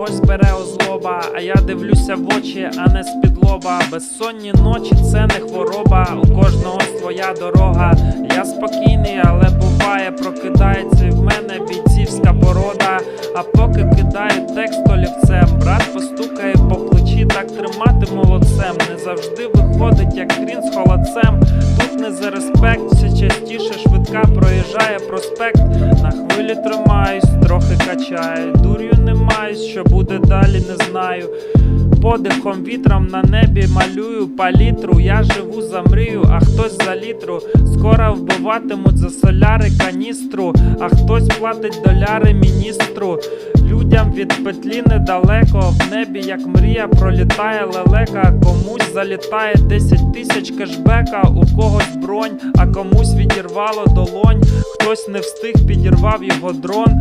когось бере озлоба, а я дивлюся в очі, а не з-під лоба. Безсонні ночі це не хвороба, у кожного своя дорога. Я спокійний, але буває, прокидається в мене бійцівська порода. А поки кидаю текст олівцем, брат постукає по плечі, так тримати молодцем. Не завжди виходить, як хрін з холодцем. Тут не за респект, все частіше швидка проїжджає проспект. На хвилі тримаюсь, трохи качаю. Дур'ю не маюсь, що буде далі, не знаю. Подихом вітром на небі малюю палітру. Я живу за мрію, а хтось за літру. Скоро вбиватимуть за соляри каністру, а хтось платить доляри міністру. Людям від петлі недалеко, в небі, як мрія, пролітає лелека. Комусь залітає 10 тисяч кешбека, у когось бронь, а комусь відірвало долонь. Хтось не встиг, підірвав його дрон.